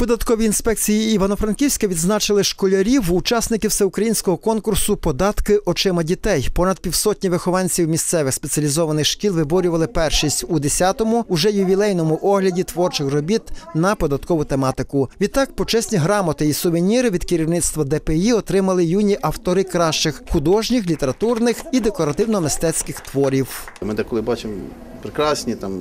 податковій інспекції Івано-Франківська відзначили школярів, учасників всеукраїнського конкурсу Податки очима дітей. Понад півсотні вихованців місцевих спеціалізованих шкіл виборювали першість у 10-му, уже ювілейному огляді творчих робіт на податкову тематику. Відтак, почесні грамоти і сувеніри від керівництва ДПІ отримали юні автори кращих художніх, літературних і декоративно-мистецьких творів. Ми деколи бачимо прекрасні, там,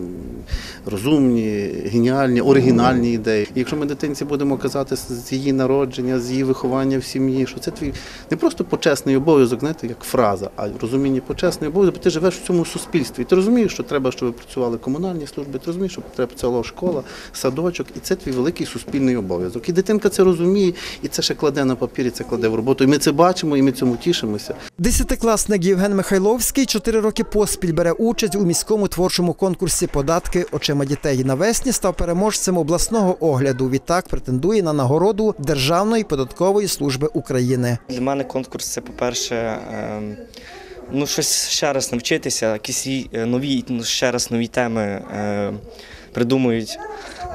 розумні, геніальні, оригінальні ідеї. І якщо ми дитинці будемо казати з її народження, з її виховання в сім'ї, що це твій не просто почесний обов'язок, знаєте, як фраза, а розуміння почесний обов'язок, бо ти живеш в цьому суспільстві. І ти розумієш, що треба, щоб працювали комунальні служби, ти розумієш, що треба працювала школа, садочок, і це твій великий суспільний обов'язок. І дитинка це розуміє, і це ще кладе на папір, і це кладе в роботу. І ми це бачимо, і ми цьому тішимося. Десятикласник Євген Михайловський чотири роки поспіль бере участь у міському творчому конкурсі Податки очима дітей. Навесні став переможцем обласного огляду. Відтак претендує на нагороду Державної податкової служби України. Для мене конкурс це, по-перше, ем, ну, щось ще раз навчитися, якісь е, нові, ну, ще раз нові теми е, придумують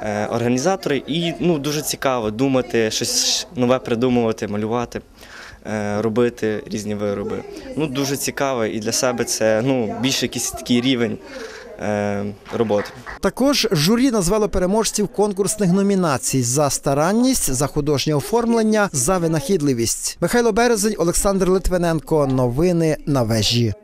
е, організатори. І ну, дуже цікаво думати, щось нове придумувати, малювати, робити різні вироби. Ну, дуже цікаво і для себе це ну, більше якийсь такий рівень роботи. Також журі назвало переможців конкурсних номінацій за старанність, за художнє оформлення, за винахідливість. Михайло Березень, Олександр Литвиненко. Новини на вежі.